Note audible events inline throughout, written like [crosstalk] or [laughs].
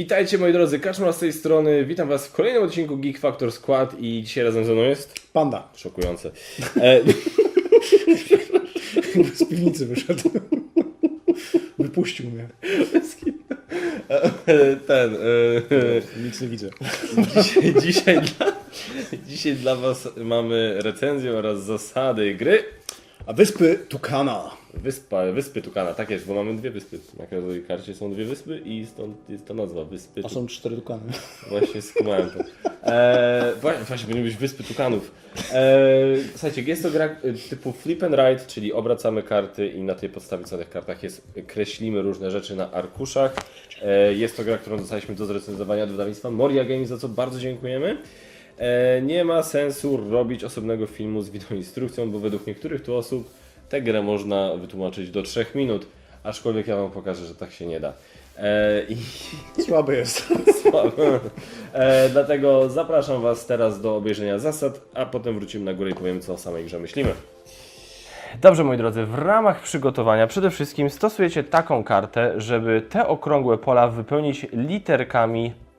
Witajcie moi drodzy, Kaczmar z tej strony. Witam was w kolejnym odcinku Geek Factor Squad i dzisiaj razem ze mną jest... Panda. Szokujące. [laughs] E, [laughs] Z piwnicy wyszedł. Wypuścił mnie. e, ten... E, Nic nie widzę. dzisiaj, dzisiaj, dla, dzisiaj dla was mamy recenzję oraz zasady gry. A wyspy Tukana. Wyspa, wyspy Tukana, tak jest, bo mamy dwie wyspy. Na każdej karcie są dwie wyspy i stąd jest ta nazwa, wyspy A są cztery Tukany. Właśnie skumałem to. Eee, właśnie, właśnie być Wyspy Tukanów. Eee, słuchajcie, jest to gra e, typu flip and write, czyli obracamy karty i na tej podstawie, co na tych kartach jest, kreślimy różne rzeczy na arkuszach. Eee, jest to gra, którą dostaliśmy do zrecenzowania od wydawnictwa Moria Games, za co bardzo dziękujemy. Eee, nie ma sensu robić osobnego filmu z wideoinstrukcją, bo według niektórych tu osób tę grę można wytłumaczyć do 3 minut, aczkolwiek ja Wam pokażę, że tak się nie da. Eee, i [laughs] Słaby jest. [laughs] Słabe. E, dlatego zapraszam Was teraz do obejrzenia zasad, a potem wrócimy na górę i powiem, co o samej grze myślimy. Dobrze, moi drodzy, w ramach przygotowania przede wszystkim stosujecie taką kartę, żeby te okrągłe pola wypełnić literkami e,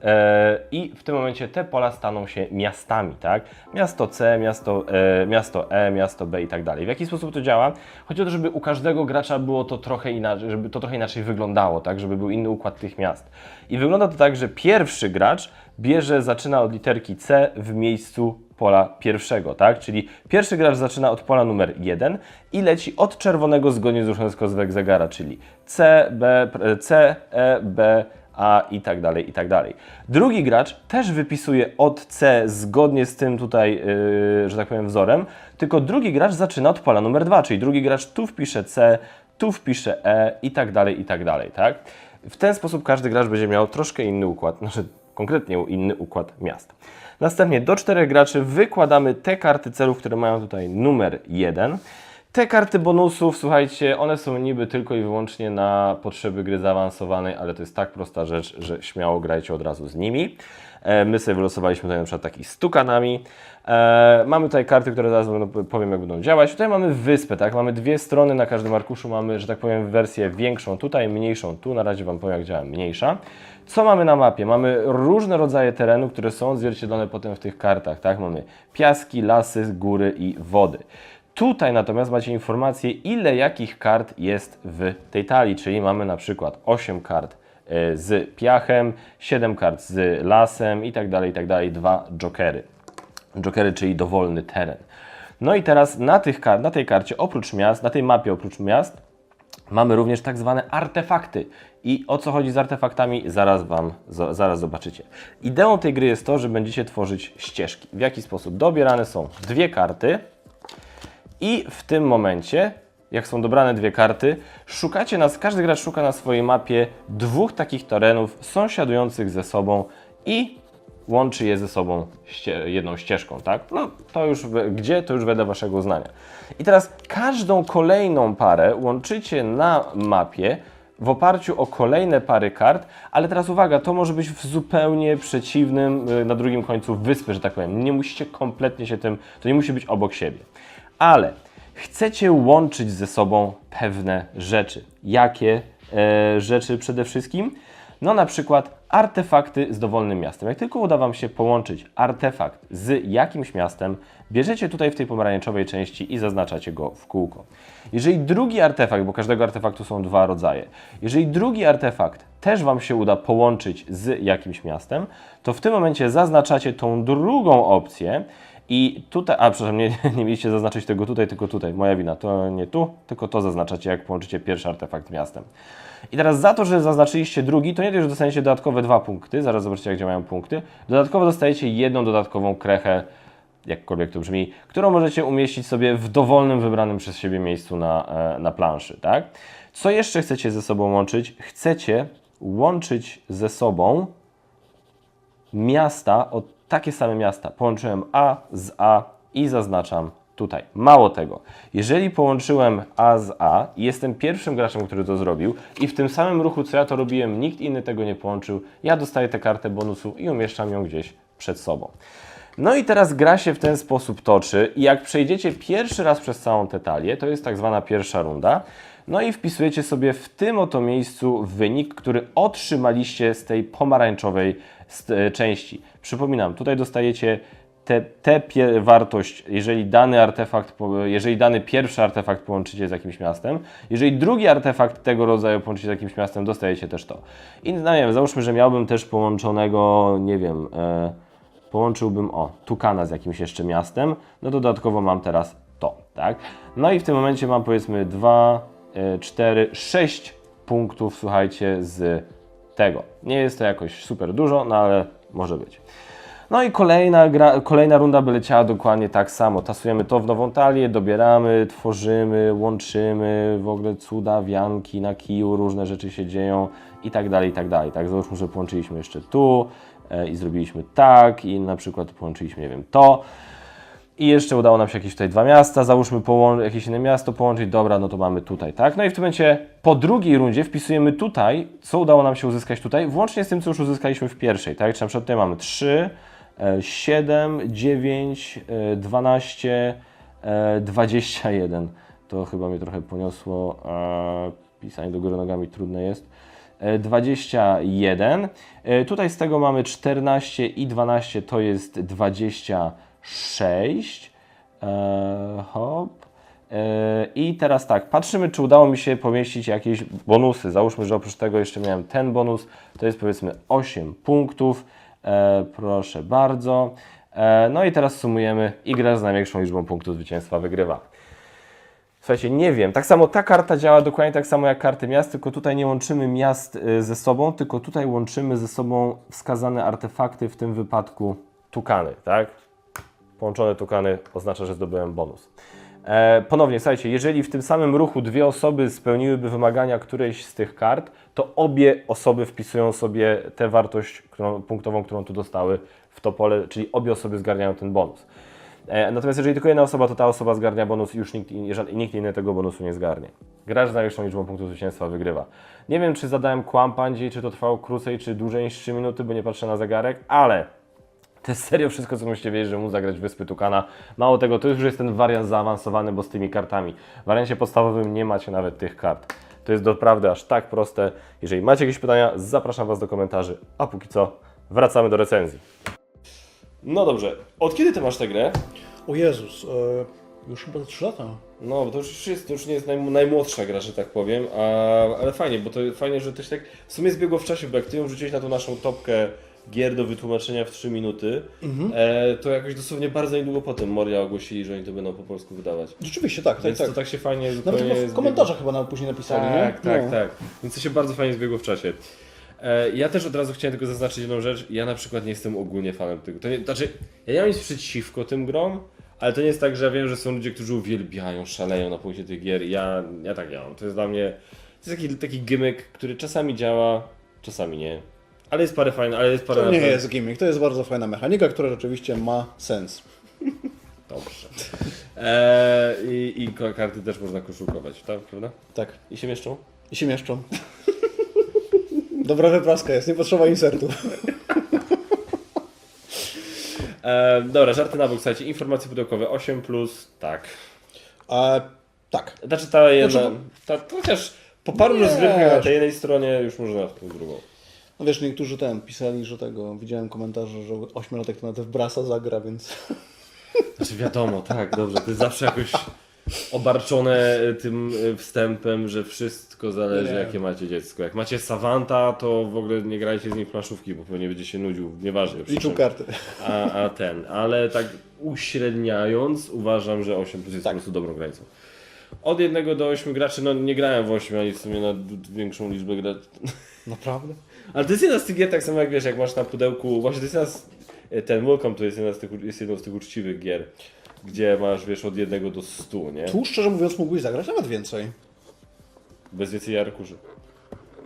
i w tym momencie te pola staną się miastami, tak? Miasto C, miasto, e, miasto E, miasto B i tak dalej. W jaki sposób to działa? Chodzi o to, żeby u każdego gracza było to trochę inaczej, żeby to trochę inaczej wyglądało, tak? Żeby był inny układ tych miast. I wygląda to tak, że pierwszy gracz bierze, zaczyna od literki C w miejscu pola pierwszego, tak? Czyli pierwszy gracz zaczyna od pola numer 1 i leci od czerwonego zgodnie z ruchem wskazówek zegara, czyli C, B, C, E, B, A i tak dalej, i tak dalej. Drugi gracz też wypisuje od C zgodnie z tym tutaj, yy, że tak powiem, wzorem, tylko drugi gracz zaczyna od pola numer 2, czyli drugi gracz tu wpisze C, tu wpisze E i tak dalej, i tak dalej, tak? W ten sposób każdy gracz będzie miał troszkę inny układ, znaczy konkretnie inny układ miast. Następnie do czterech graczy wykładamy te karty celów, które mają tutaj numer 1. Te karty bonusów, słuchajcie, one są niby tylko i wyłącznie na potrzeby gry zaawansowanej, ale to jest tak prosta rzecz, że śmiało grajcie od razu z nimi. E, My sobie wylosowaliśmy tutaj na przykład taki z tukanami. E, mamy tutaj karty, które zaraz powiem jak będą działać. Tutaj mamy wyspę, tak? Mamy dwie strony, na każdym arkuszu mamy, że tak powiem, wersję większą tutaj, mniejszą tu. Na razie Wam powiem jak działa mniejsza. Co mamy na mapie? Mamy różne rodzaje terenu, które są odzwierciedlone potem w tych kartach, tak? Mamy piaski, lasy, góry i wody. Tutaj natomiast macie informację, ile jakich kart jest w tej talii, czyli mamy na przykład 8 kart e, z piachem, 7 kart z lasem i tak dalej, i tak dalej, dwa jokery. Jokery, czyli dowolny teren. No i teraz na, tych, na tej karcie, oprócz miast, na tej mapie oprócz miast, mamy również tak zwane artefakty. I o co chodzi z artefaktami, zaraz Wam za- zaraz zobaczycie. Ideą tej gry jest to, że będziecie tworzyć ścieżki. W jaki sposób? Dobierane są dwie karty, i w tym momencie, jak są dobrane dwie karty, szukacie nas, każdy gracz szuka na swojej mapie dwóch takich terenów sąsiadujących ze sobą i łączy je ze sobą ście, jedną ścieżką, tak? No to już gdzie, to już wedle waszego uznania. I teraz każdą kolejną parę łączycie na mapie w oparciu o kolejne pary kart, ale teraz uwaga, to może być w zupełnie przeciwnym, y, na drugim końcu wyspy, że tak powiem. Nie musicie kompletnie się tym, to nie musi być obok siebie. Ale chcecie łączyć ze sobą pewne rzeczy. Jakie e, rzeczy przede wszystkim? No na przykład artefakty z dowolnym miastem. Jak tylko uda Wam się połączyć artefakt z jakimś miastem, bierzecie tutaj w tej pomarańczowej części i zaznaczacie go w kółko. Jeżeli drugi artefakt, bo każdego artefaktu są dwa rodzaje, jeżeli drugi artefakt też Wam się uda połączyć z jakimś miastem, to w tym momencie zaznaczacie tą drugą opcję i tutaj, a przepraszam, nie, [laughs] nie mieliście zaznaczyć tego tutaj, tylko tutaj. Moja wina, to nie tu, tylko to zaznaczacie, jak połączycie pierwszy artefakt z miastem. I teraz za to, że zaznaczyliście drugi, to nie tylko, że dostaniecie dodatkowe dwa punkty, zaraz zobaczycie, jak działają punkty. Dodatkowo dostajecie jedną dodatkową krechę, jakkolwiek to brzmi, którą możecie umieścić sobie w dowolnym, wybranym przez siebie miejscu na, e, na planszy, tak? Co jeszcze chcecie ze sobą łączyć? Chcecie łączyć ze sobą miasta, o takie same miasta. Połączyłem A z A i zaznaczam tutaj. Mało tego, jeżeli połączyłem A z A i jestem pierwszym graczem, który to zrobił i w tym samym ruchu, co ja to robiłem, nikt inny tego nie połączył, ja dostaję tę kartę bonusu i umieszczam ją gdzieś przed sobą. No i teraz gra się w ten sposób toczy i jak przejdziecie pierwszy raz przez całą tę talię, to jest tak zwana pierwsza runda, No i wpisujecie sobie w tym oto miejscu wynik, który otrzymaliście z tej pomarańczowej e, części. Przypominam, tutaj dostajecie te, te pie- wartość, jeżeli dany artefakt, jeżeli dany pierwszy artefakt połączycie z jakimś miastem, jeżeli drugi artefakt tego rodzaju połączycie z jakimś miastem, dostajecie też to. I no nie wiem, załóżmy, że miałbym też połączonego, nie wiem, e, połączyłbym o Tukana z jakimś jeszcze miastem, no dodatkowo mam teraz to, tak? No i w tym momencie mam powiedzmy 2, 4, 6 punktów, słuchajcie, z tego. Nie jest to jakoś super dużo, no ale może być. No i kolejna, gra, kolejna runda by leciała dokładnie tak samo. Tasujemy to w nową talię, dobieramy, tworzymy, łączymy, w ogóle cuda, wianki na kiju, różne rzeczy się dzieją i tak dalej, i tak dalej. Tak, załóżmy, że połączyliśmy jeszcze tu i zrobiliśmy tak i na przykład połączyliśmy, nie wiem, to. I jeszcze udało nam się jakieś tutaj dwa miasta, załóżmy jakieś inne miasto połączyć, dobra, no to mamy tutaj, tak? No i w tym momencie po drugiej rundzie wpisujemy tutaj, co udało nam się uzyskać tutaj, włącznie z tym, co już uzyskaliśmy w pierwszej, tak? Czyli na przykład tutaj mamy 3, e, 7, 9, e, 12, e, 21. To chyba mnie trochę poniosło, e, pisanie do góry nogami trudne jest. E, 21. E, Tutaj z tego mamy 14 i 12 to jest 26. E, hop. E, I teraz tak, patrzymy, czy udało mi się pomieścić jakieś bonusy. Załóżmy, że oprócz tego jeszcze miałem ten bonus, to jest powiedzmy 8 punktów. E, proszę bardzo. E, no i teraz sumujemy i gra z największą liczbą punktów zwycięstwa wygrywa. Słuchajcie, nie wiem. Tak samo ta karta działa dokładnie tak samo jak karty miast, tylko tutaj nie łączymy miast y, ze sobą, tylko tutaj łączymy ze sobą wskazane artefakty, w tym wypadku tukany, tak? Połączone tukany oznacza, że zdobyłem bonus. E, ponownie, słuchajcie, jeżeli w tym samym ruchu dwie osoby spełniłyby wymagania którejś z tych kart, to obie osoby wpisują sobie tę wartość którą, punktową, którą tu dostały w to pole, czyli obie osoby zgarniają ten bonus. E, Natomiast jeżeli tylko jedna osoba, to ta osoba zgarnia bonus i już nikt, nikt inny tego bonusu nie zgarnie. Gracz z najwyższą liczbą punktów zwycięstwa wygrywa. Nie wiem, czy zadałem kłam pandziej, czy to trwało krócej, czy dłużej niż 3 minuty, bo nie patrzę na zegarek, ale to jest serio wszystko, co musicie wiedzieć, że mu zagrać Wyspy Tukana. Mało tego, to już jest ten wariant zaawansowany, bo z tymi kartami. W wariancie podstawowym nie macie nawet tych kart. To jest naprawdę aż tak proste. Jeżeli macie jakieś pytania, zapraszam Was do komentarzy. A póki co, wracamy do recenzji. No dobrze, od kiedy Ty masz tę grę? O Jezus, e, już chyba za 3 lata. No, bo to już jest, to już nie jest naj, najmłodsza gra, że tak powiem, a, ale fajnie, bo to fajnie, że też tak w sumie zbiegło w czasie, bo jak ty ją wrzuciłeś na tą naszą topkę gier do wytłumaczenia w 3 minuty, e, to jakoś dosłownie bardzo niedługo potem Moria ogłosili, że oni to będą po polsku wydawać. Rzeczywiście, tak, tak, Więc tak. to tak się fajnie Nawet zupełnie chyba w zbiegło. komentarzach chyba nawet później napisali, Tak, nie? tak, No. tak. Więc to się bardzo fajnie zbiegło w czasie. E, ja też od razu chciałem tylko zaznaczyć jedną rzecz. Ja na przykład nie jestem ogólnie fanem tego. To nie, znaczy, ja nie mam nic przeciwko tym grom, ale to nie jest tak, że ja wiem, że są ludzie, którzy uwielbiają, szaleją na punkcie tych gier. Ja, ja tak nie mam. To jest dla mnie to jest taki, taki gimmick, który czasami działa, czasami nie. Ale jest parę fajnych, ale jest parę To nie jest gimmick, to jest bardzo fajna mechanika, która rzeczywiście ma sens. [laughs] Dobrze. E, i, I karty też można koszulkować, tak? Prawda? Tak. I się mieszczą? I się mieszczą. [laughs] Dobra wypraska jest, nie potrzeba insertu. [laughs] E, dobra, żarty na bok, słuchajcie, informacje pudełkowe 8, tak. A, tak. Znaczy ta jedna, Znaczy, ta, to chociaż po paru Nie. rozgrywkach na tej jednej stronie już można w tą drugą. No wiesz, niektórzy ten pisali, że tego, widziałem komentarze, że ośmiolatek to nawet w brasa zagra, więc... Znaczy wiadomo, tak, dobrze, to jest zawsze jakoś obarczone tym y, wstępem, że wszystko zależy Nie. jakie macie dziecko. Jak macie Savanta, to w ogóle nie grajcie z nim w planszówki, bo pewnie będzie się nudził, nieważne. przy Liczył czym. karty. A, a ten, ale tak uśredniając, uważam, że 8 plus jest Tak. po prostu dobrą granicą. Od 1 do 8 graczy, no nie grałem w 8, ani w sumie na d- większą liczbę graczy. Naprawdę? [laughs] Ale to jest jedna z tych gier, tak samo jak wiesz, jak masz na pudełku, właśnie to jest jedna z, ten Welcome to jest, jedna z tych, jest jedną z tych uczciwych gier, gdzie masz, wiesz, od 1 do 100, nie? Tu szczerze mówiąc mógłbyś zagrać nawet więcej. Bez więcej arkuszy.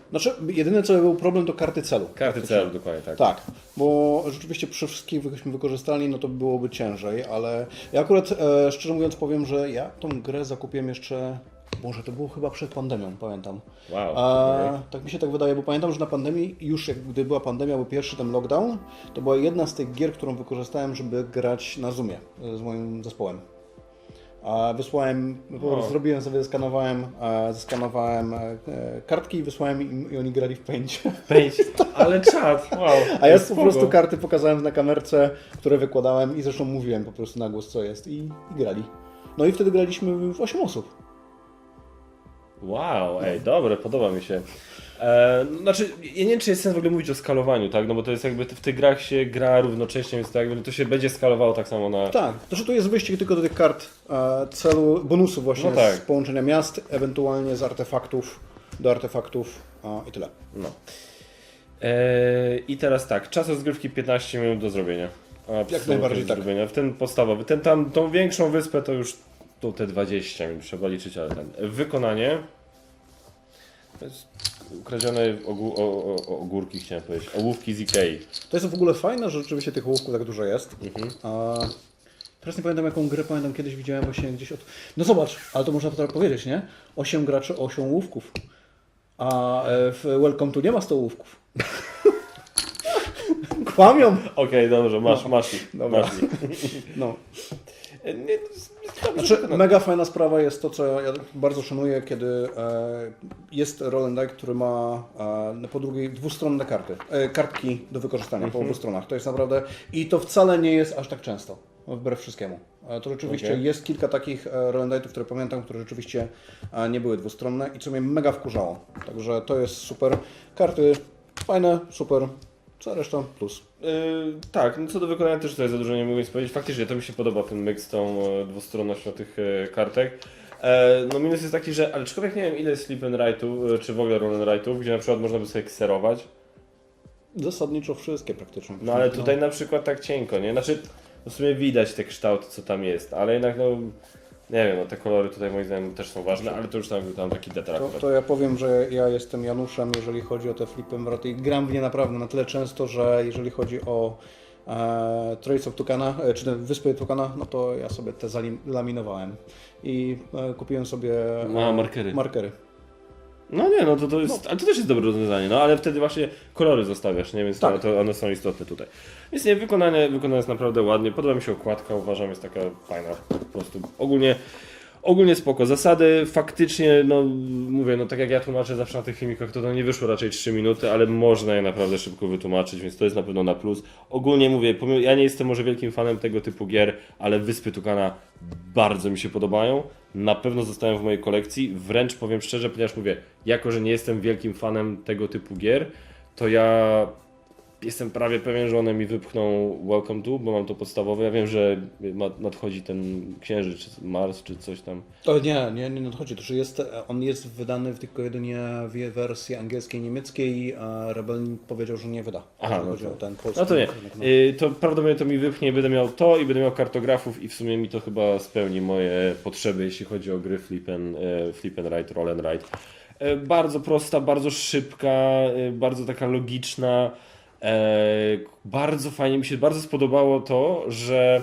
Znaczy, jedyne co był problem to karty celu. Karty celu, dokładnie, tak. Tak, bo rzeczywiście przy wszystkich byśmy wykorzystali, no to byłoby ciężej, ale ja akurat e, szczerze mówiąc powiem, że ja tą grę zakupiłem jeszcze, może to było chyba przed pandemią, pamiętam. Wow. Okej. tak mi się tak wydaje, bo pamiętam, że na pandemii, już jak gdy była pandemia, był pierwszy ten lockdown, to była jedna z tych gier, którą wykorzystałem, żeby grać na Zoomie e, z moim zespołem. A wysłałem, O. zrobiłem sobie, zeskanowałem, e, zeskanowałem e, kartki i wysłałem im i oni grali w pędzie. Pędź, [laughs] ale czad, wow. [laughs] A ja po prostu karty pokazałem na kamerce, które wykładałem i zresztą mówiłem po prostu na głos co jest i, i grali. No i wtedy graliśmy w 8 osób. Wow, ej, dobre, podoba mi się. E, znaczy, ja nie wiem, czy jest sens w ogóle mówić o skalowaniu, tak? No bo to jest jakby w tych grach się gra równocześnie, więc to jakby to się będzie skalowało tak samo na. Tak, to że tu jest wyścig tylko do tych kart e, celu, bonusów właśnie No tak. z połączenia miast, ewentualnie z artefaktów do artefaktów a, i tyle. No. E, I teraz tak, czas rozgrywki 15 minut do zrobienia. Absolutnie najbardziej do tak. Zrobienia. W ten podstawowy, ten tam, tą większą wyspę to już to te 20 minut trzeba liczyć, ale ten. Wykonanie. To jest ukradzione ogó- o, o, o, ogórki, chciałem powiedzieć. Ołówki z Ikei. To jest w ogóle fajne, że rzeczywiście tych ołówków tak dużo jest. Mhm. A, teraz nie pamiętam jaką grę, pamiętam kiedyś widziałem właśnie gdzieś od... No zobacz, ale to można teraz powiedzieć, nie? 8 graczy, 8 ołówków. A e, w Welcome to nie ma 100 ołówków. [laughs] Kłamią! Okej, dobrze, masz, masz ich. Dobra. Masz ich. No. [laughs] Nie, to jest- jest dobrze Znaczy, mega fajna sprawa jest to, co ja bardzo szanuję, kiedy e, jest roll and die, który ma e, po drugiej dwustronne karty, e, kartki do wykorzystania po obu stronach. To jest naprawdę i to wcale nie jest aż tak często, wbrew wszystkiemu. E, to rzeczywiście Okej. jest kilka takich e, roll and die'ów, które pamiętam, które rzeczywiście e, nie były dwustronne i co mnie mega wkurzało. Także to jest super. Karty fajne, super. Co reszta plus. Yy, tak, no co do wykonania też tutaj za dużo nie mogę nic powiedzieć. Faktycznie to mi się podoba ten myk z tą e, dwustronnością tych e, kartek. E, no minus jest taki, że ale człowiek nie wiem ile jest sleep and e, czy w ogóle roll and write'ów, gdzie na przykład można by sobie kserować. Zasadniczo wszystkie praktycznie. No ale tutaj na przykład tak cienko, nie? Znaczy w sumie widać te kształty co tam jest, ale jednak no nie wiem, no te kolory tutaj moim zdaniem też są ważne, ale to już tam, tam taki detal To, to ja powiem, że ja jestem Januszem, jeżeli chodzi o te flipy mroty. i Gram w nie naprawdę na tyle często, że jeżeli chodzi o e, Trace of Tukana, e, czy Wyspy Tukana, no to ja sobie te zalaminowałem. I e, kupiłem sobie A, markery. markery. No nie, no to, to jest, ale to też jest dobre rozwiązanie, no ale wtedy właśnie kolory zostawiasz, nie? Więc Tak. to, one są istotne tutaj. Więc nie, wykonanie, wykonanie jest naprawdę ładnie, podoba mi się okładka, uważam jest taka fajna, po prostu ogólnie, ogólnie spoko. Zasady faktycznie, no mówię, no tak jak ja tłumaczę zawsze na tych filmikach, to to nie wyszło raczej 3 minuty, ale można je naprawdę szybko wytłumaczyć, więc to jest na pewno na plus. Ogólnie mówię, ja nie jestem może wielkim fanem tego typu gier, ale Wyspy Tukana bardzo mi się podobają. Na pewno zostają w mojej kolekcji. Wręcz powiem szczerze, ponieważ mówię, jako że nie jestem wielkim fanem tego typu gier, to ja jestem prawie pewien, że one mi wypchną Welcome to, bo mam to podstawowe. Ja wiem, że ma- nadchodzi ten księżyc, czy Mars, czy coś tam. O nie, nie, nie nadchodzi. To, że jest, on jest wydany w tylko jedynie w wersji angielskiej niemieckiej, a Rebel powiedział, że nie wyda. Aha, no chodzi to- o ten polski. No to nie. rynek, no. Y, To prawdopodobnie to mi wypchnie, będę miał to i będę miał kartografów i w sumie mi to chyba spełni moje potrzeby, jeśli chodzi o gry Flip and, e, flip and Ride, Roll and Ride. E, Bardzo prosta, bardzo szybka, e, bardzo taka logiczna. E, Bardzo fajnie mi się, bardzo spodobało to, że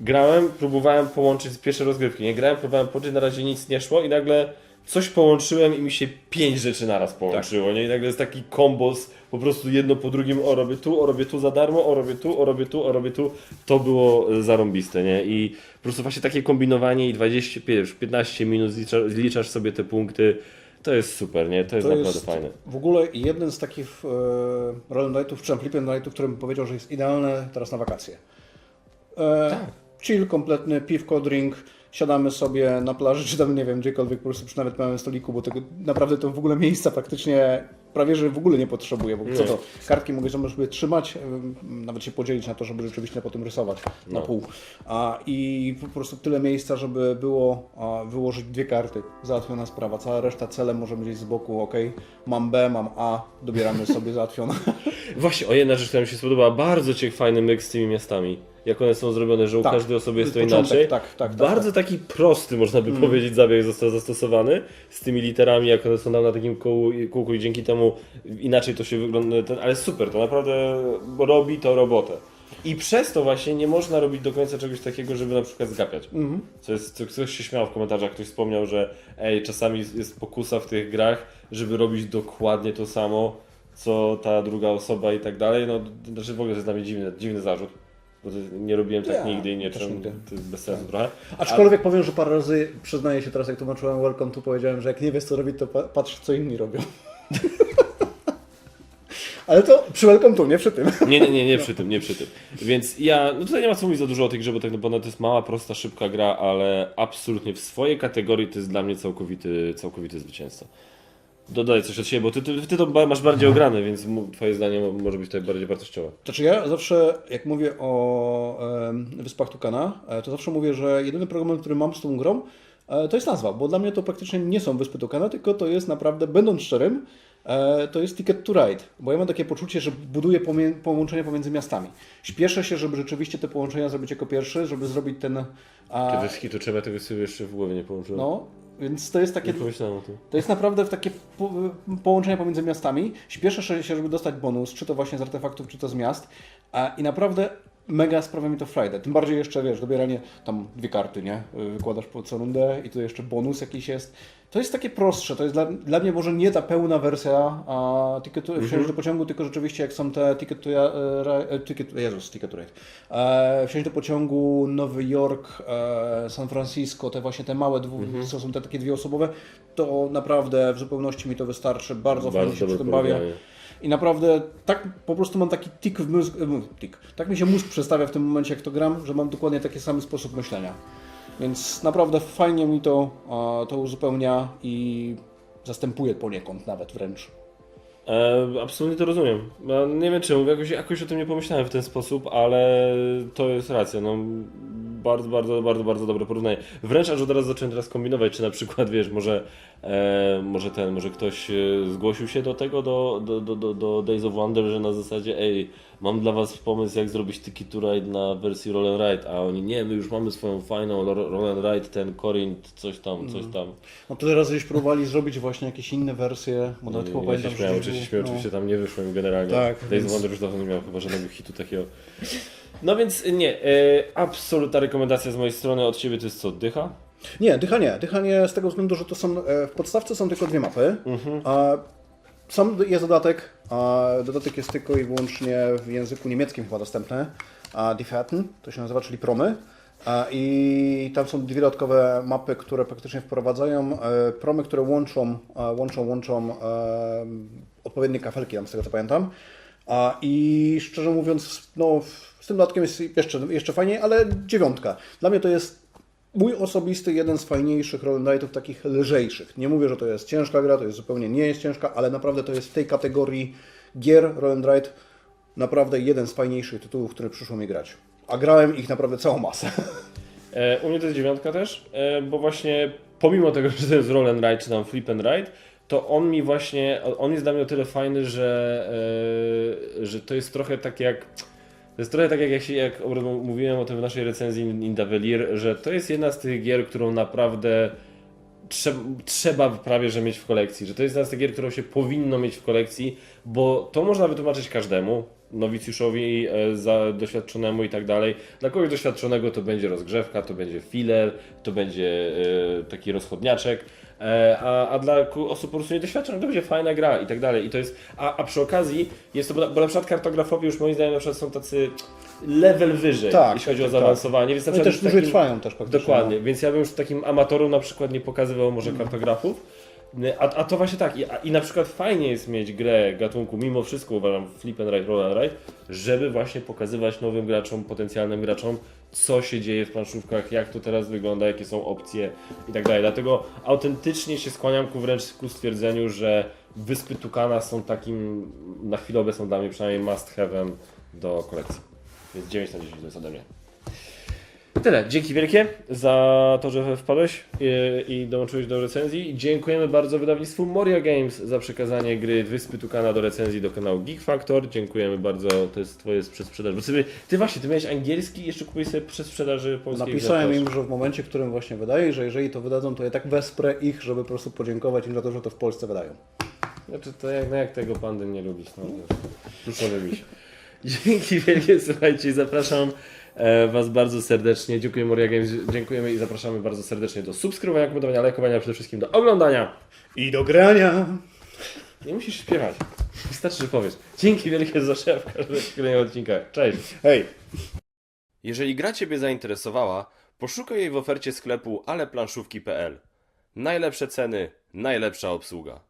grałem, próbowałem połączyć z pierwszej rozgrywki. Nie grałem, próbowałem połączyć, na razie nic nie szło i nagle coś połączyłem i mi się pięć rzeczy naraz połączyło. Nie? I nagle jest taki kombos, po prostu jedno po drugim, o robię tu, o robię tu za darmo, o robię tu, o robię tu, o robię tu. To było e, zarąbiste, nie? I po prostu właśnie takie kombinowanie i 20, wiesz, 15 minut zliczasz, zliczasz sobie te punkty. To jest super, nie? To jest To naprawdę jest fajne. w ogóle jeden z takich e, roll and Light'ów, czy flip and Light'ów, który bym powiedział, że jest idealny teraz na wakacje. E, Tak. Chill kompletny, piwko, drink, siadamy sobie na plaży, czy tam nie wiem, gdziekolwiek, po prostu przy nawet małym stoliku, bo tego, naprawdę to w ogóle miejsca praktycznie prawie, że w ogóle nie potrzebuję, bo co to, kartki mogę sobie trzymać, ym, nawet się podzielić na to, żeby rzeczywiście potem rysować na No. pół. A, I po prostu tyle miejsca, żeby było a, wyłożyć dwie karty, załatwiona sprawa, cała reszta celem może być z boku, ok, mam B, mam A, dobieramy sobie załatwione. [laughs] Właśnie, o jedna rzecz, która mi się spodobała, bardzo cię fajny myk z tymi miastami. Jak one są zrobione, że u Tak. każdej osoby jest to Początek, inaczej. tak, tak, tak, bardzo taki prosty, można by powiedzieć, zabieg został zastosowany z tymi literami, jak one są tam na takim kółku, i- kółku i dzięki temu inaczej to się wygląda. Ten, ale super, to naprawdę robi to robotę. I przez to właśnie nie można robić do końca czegoś takiego, żeby na przykład zgapiać. Co jest, co ktoś się śmiał w komentarzach, ktoś wspomniał, że ej, czasami jest- pokusa w tych grach, żeby robić dokładnie to samo, co ta druga osoba i tak dalej. No, znaczy w ogóle to jest dla mnie dziwny, dziwny zarzut. Nie robiłem tak Ja, nigdy i nie czułem, to jest bez sensu trochę. Aczkolwiek powiem, że parę razy, przyznaję się teraz, jak tłumaczyłem Welcome to, powiedziałem, że jak nie wiesz co robić, to pa- patrz co inni robią. [laughs] Ale to przy Welcome to, nie przy tym. Nie, nie, nie, nie przy tym, nie przy tym. Więc ja, no tutaj nie ma co mówić za dużo o tej grze, bo tak naprawdę to jest mała, prosta, szybka gra, ale absolutnie w swojej kategorii to jest dla mnie całkowity, całkowity zwycięzca. Dodaj coś od siebie, bo ty, ty, ty to masz bardziej ograne, więc twoje zdanie mo- może być tutaj bardziej wartościowe. Znaczy ja zawsze, jak mówię o em, Wyspach Tukana, e, to zawsze mówię, że jedyny problem, który mam z tą grą, e, to jest nazwa, bo dla mnie to praktycznie nie są Wyspy Tukana, tylko to jest naprawdę, będąc szczerym, e, to jest Ticket to Ride, bo ja mam takie poczucie, że buduję połączenia pomiędzy miastami. Śpieszę się, żeby rzeczywiście te połączenia zrobić jako pierwszy, żeby zrobić ten... A, ski, to trzeba tego sobie jeszcze w głowie nie połączyłem. no, więc to jest takie... Nie pomyślałem o tym. To jest naprawdę takie po, połączenie pomiędzy miastami. Śpieszę się, żeby dostać bonus, czy to właśnie z artefaktów, czy to z miast. A, I naprawdę mega sprawia mi to frajdę. Tym bardziej jeszcze, wiesz, dobieranie tam dwie karty, nie? Wykładasz po co rundę i tu jeszcze bonus jakiś jest. To jest takie prostsze. To jest dla, dla mnie może nie ta pełna wersja a, ticketu, wsiąść do pociągu, tylko rzeczywiście jak są te ticket to, ja- e, e, ticket, Jezus, ticket to ride. E, wsiąść do pociągu Nowy Jork, e, San Francisco, te właśnie te małe, dwu, co są te takie dwie osobowe, to naprawdę w zupełności mi to wystarczy. Bardzo, fajnie Bardzo się przy tym bawię. I naprawdę tak po prostu mam taki tik w mózg, e, tik. Tak mi się mózg przestawia w tym momencie, jak to gram, że mam dokładnie taki sam sposób myślenia. Więc naprawdę fajnie mi to, to uzupełnia i zastępuje poniekąd nawet wręcz. E, absolutnie to rozumiem. Nie wiem czemu, jakoś, jakoś o tym nie pomyślałem w ten sposób, ale to jest racja. No, bardzo, bardzo, bardzo, bardzo dobre porównanie. Wręcz aż od razu zacząłem teraz kombinować, czy na przykład, wiesz, może, e, może ten, może ktoś e, zgłosił się do tego, do, do, do, do, Days of Wonder, że na zasadzie, ej, mam dla was pomysł, jak zrobić Ticket to Ride na wersji Roll and Ride, a oni, nie, my już mamy swoją fajną ro- Roll and Ride, ten Corinth, coś tam, coś tam. No to teraz gdzieś próbowali [laughs] zrobić właśnie jakieś inne wersje, bo nawet chyba pamiętam, śmiałem, gdzieś oczywiście, oczywiście tam nie wyszło im generalnie. Tak, Days więc- of Wonder już dawno nie miał chyba żadnego hitu takiego. No więc nie, e, absolutna rekomendacja z mojej strony od Ciebie to jest co, dycha? Nie, dychanie. Dychanie z tego względu, że to są e, w podstawce są tylko dwie mapy. A sam jest dodatek. A dodatek jest tylko i wyłącznie w języku niemieckim chyba dostępny. A Die Fahrten, to się nazywa, czyli promy. I tam są dwie dodatkowe mapy, które praktycznie wprowadzają e, promy, które łączą, e, łączą, łączą odpowiednie kafelki, tam z tego co pamiętam. A, I szczerze mówiąc, no, z tym dodatkiem jest jeszcze, jeszcze fajniej, ale dziewiątka. Dla mnie to jest Mój osobisty jeden z fajniejszych roll Ride'ów, takich lżejszych. Nie mówię, że to jest ciężka gra, to jest zupełnie nie jest ciężka, ale naprawdę to jest w tej kategorii gier roll and naprawdę jeden z fajniejszych tytułów, które przyszło mi grać. A grałem ich naprawdę całą masę. [laughs] E, u mnie to jest dziewiątka też, e, bo właśnie pomimo tego, że to jest roll and czy tam flip and ride, to on mi właśnie, on jest dla mnie o tyle fajny, że, e, że to jest trochę tak jak to jest trochę tak jak, jak, się, jak mówiłem o tym w naszej recenzji Indavelier, że to jest jedna z tych gier, którą naprawdę trzeba, trzeba prawie że mieć w kolekcji, że to jest jedna z tych gier, którą się powinno mieć w kolekcji, bo to można wytłumaczyć każdemu, nowicjuszowi, e, za doświadczonemu i tak dalej. Dla kogoś doświadczonego to będzie rozgrzewka, to będzie filler, to będzie e, taki rozchodniaczek, a, a dla osób po prostu niedoświadczonych to będzie fajna gra i tak dalej. I to jest, a, a przy okazji jest to, bo na, przykład kartografowie już moim zdaniem na przykład są tacy level wyżej, Tak, jeśli chodzi o tak, tak. zaawansowanie, więc na No też dłużej takim- trwają też. Dokładnie, więc ja bym już takim amatorom na przykład nie pokazywał może kartografów. A, a to właśnie tak, I, a, i na przykład fajnie jest mieć grę gatunku, mimo wszystko uważam, flip and ride, roll and ride, żeby właśnie pokazywać nowym graczom, potencjalnym graczom, co się dzieje w planszówkach, jak to teraz wygląda, jakie są opcje i tak dalej. Dlatego autentycznie się skłaniam ku wręcz ku stwierdzeniu, że Wyspy Tukana są takim, na chwilę obecną dla mnie przynajmniej must have'em do kolekcji. Więc 9 na 10 to jest ode mnie. Tyle. Dzięki wielkie za to, że wpadłeś i, i dołączyłeś do recenzji. Dziękujemy bardzo wydawnictwu Moria Games za przekazanie gry Wyspy Tukana do recenzji do kanału Geek Factor. Dziękujemy bardzo. To jest twoje przedsprzedaż. Bo sobie, ty właśnie, ty miałeś angielski i jeszcze kupiłeś sobie przedsprzedaży polskiej. Napisałem im, że w momencie, w którym właśnie wydaje, że jeżeli to wydadzą, to ja tak wesprę ich, żeby po prostu podziękować im za to, że to w Polsce wydają. Znaczy to jak, no jak tego pandy nie lubić, no miś. [laughs] Dzięki wielkie, słuchajcie, zapraszam e, Was bardzo serdecznie. Dziękuję Moria Games, dziękujemy i zapraszamy bardzo serdecznie do subskrybowania, komentowania, lajkowania, przede wszystkim do oglądania. I do grania! Nie musisz śpiewać. Wystarczy, że powiesz. Dzięki wielkie za szef w każdym kolejnym odcinkach. Cześć. Hej! Jeżeli gra Ciebie zainteresowała, poszukaj jej w ofercie sklepu aleplanszówki.pl. Najlepsze ceny, najlepsza obsługa.